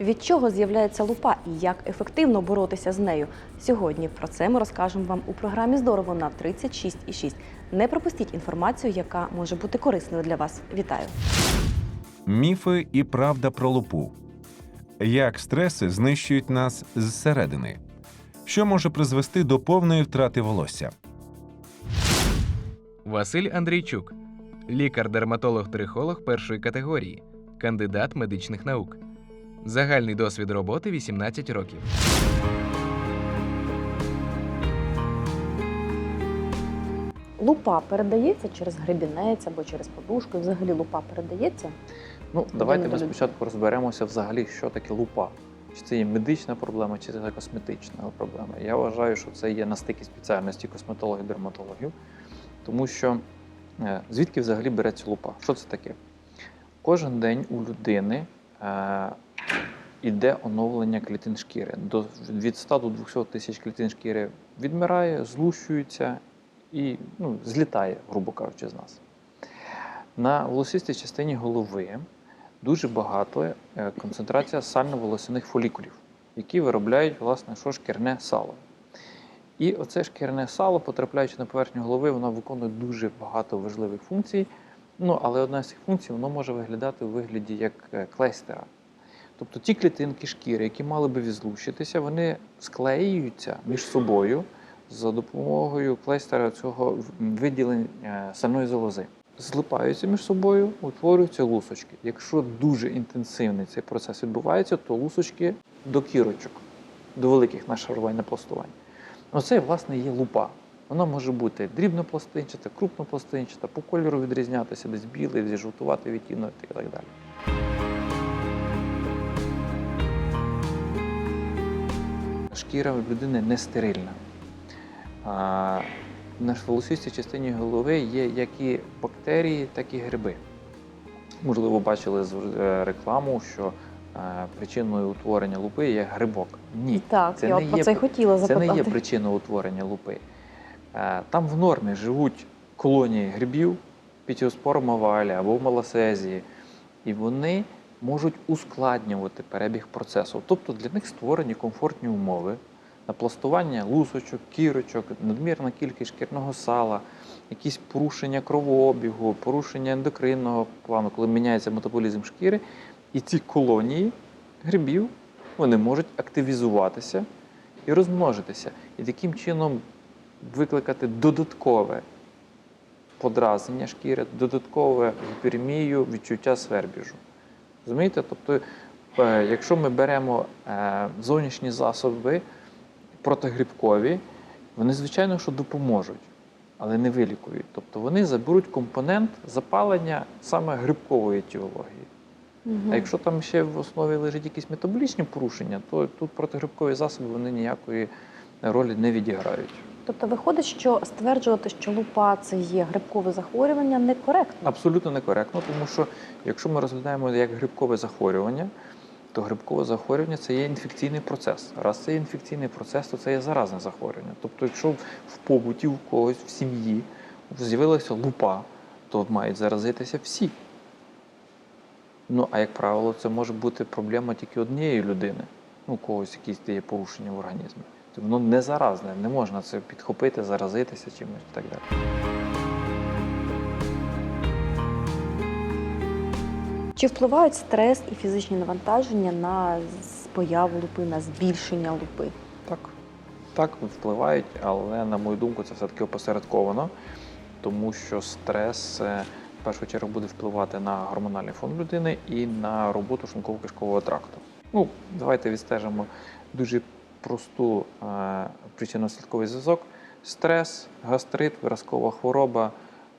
Від чого з'являється лупа і як ефективно боротися з нею? Сьогодні про це ми розкажемо вам у програмі Здорово на 36,6. Не пропустіть інформацію, яка може бути корисною для вас. Вітаю! Міфи і правда про лупу. Як стреси знищують нас зсередини? Що може призвести до повної втрати волосся? Василь Андрійчук, лікар-дерматолог-трихолог першої категорії, кандидат медичних наук. Загальний досвід роботи 18 років. Лупа передається через гребінець або через подушку. Взагалі лупа передається. Ну, давайте ми спочатку розберемося взагалі, що таке лупа. Чи це є медична проблема, чи це косметична проблема. Я вважаю, що це є на стикі спеціальності косметологів дерматологів, тому що е, звідки взагалі береться лупа? Що це таке? Кожен день у людини е, іде оновлення клітин шкіри. До, від 100 до 200 тисяч клітин шкіри відмирає, злущується і ну, злітає, грубо кажучи, з нас. На волосистій частині голови дуже багато е, концентрація сально-волосяних фолікулів, які виробляють власне що шкірне сало. І оце шкірне сало, потрапляючи на поверхню голови, воно виконує дуже багато важливих функцій. Ну, але одна з цих функцій воно може виглядати у вигляді як е, клейстера. Тобто ті клітинки шкіри, які мали би відзлущитися, вони склеюються між собою за допомогою клейстера цього виділення е, сальної залози злипаються між собою, утворюються лусочки. Якщо дуже інтенсивний цей процес відбувається, то лусочки до кірочок, до великих нашарувань на пластування. Оце, власне, є лупа. Вона може бути дрібнопластинчата, крупнопластинчата, по кольору відрізнятися, десь білий, десь жовтуватий відтінок і так далі. Шкіра у людини не стерильна. На волосистій частині голови є як і бактерії, так і гриби. Можливо, бачили е, рекламу, що е, причиною утворення лупи є грибок. Ні, Так, це я не про є це хотіла це не є причиною утворення лупи. Е, Там в нормі живуть колонії грибів, пітіоспорум овалі або маласезії, і вони можуть ускладнювати перебіг процесу. Тобто для них створені комфортні умови на пластування лусочок, кірочок, надмірна кількість шкірного сала, якісь порушення кровообігу, порушення ендокринного плану, коли міняється метаболізм шкіри, і ці колонії грибів вони можуть активізуватися і розмножитися. І таким чином викликати додаткове подразнення шкіри, додаткове гіперемію, відчуття свербіжу. Розумієте? Тобто, е, якщо ми беремо е, зовнішні засоби протигрибкові, вони, звичайно, що допоможуть, але не вилікують. Тобто вони заберуть компонент запалення саме грибкової етіології. Мгм. А якщо там ще в основі лежать якісь метаболічні порушення, то тут протигрибкові засоби вони ніякої ролі не відіграють. Тобто виходить, що стверджувати, що лупа це є грибкове захворювання, некоректно. Абсолютно некоректно, тому що якщо ми розглядаємо як грибкове захворювання, то грибкове захворювання це є інфекційний процес. Раз це є інфекційний процес, то це є заразне захворювання. Тобто, якщо в побуті у когось в сім'ї з'явилася лупа, то мають заразитися всі. Ну, а як правило, це може бути проблема тільки однієї людини, ну, у когось якісь є порушення в організмі. Тобто воно не заразне, не можна це підхопити, заразитися чимось і так далі. Чи впливають стрес і фізичні навантаження на появу лупи, на збільшення лупи? Так, так впливають, але на мою думку, це все-таки опосередковано, тому що стрес е, в першу чергу буде впливати на гормональний фон людини і на роботу шлунково-кишкового тракту. Ну, давайте відстежимо дуже просту е, причинно-слідковий зв'язок: стрес, гастрит, виразкова хвороба.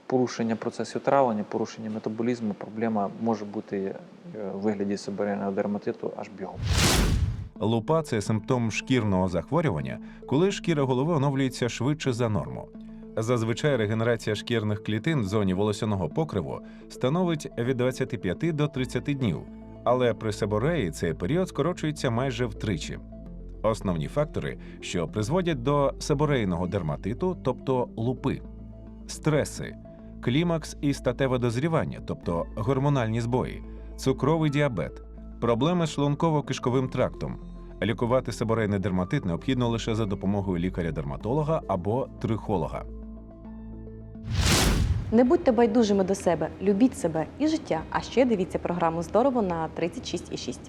Порушення процесів травлення, порушення метаболізму, проблема може бути е, у вигляді себерейного дерматиту аж бігом. Лупа це симптом шкірного захворювання, коли шкіра голови оновлюється швидше за норму. Зазвичай регенерація шкірних клітин в зоні волосяного покриву становить від 25 до 30 днів, але при себореї цей період скорочується майже втричі. Основні фактори, що призводять до себорейного дерматиту, тобто лупи, стреси, клімакс і статеве дозрівання, тобто гормональні збої, цукровий діабет, Проблеми з шлунково-кишковим трактом. Лікувати себорейний дерматит необхідно лише за допомогою лікаря-дерматолога або трихолога. Не будьте байдужими до себе, любіть себе і життя. А ще дивіться програму Здорово на 36,6.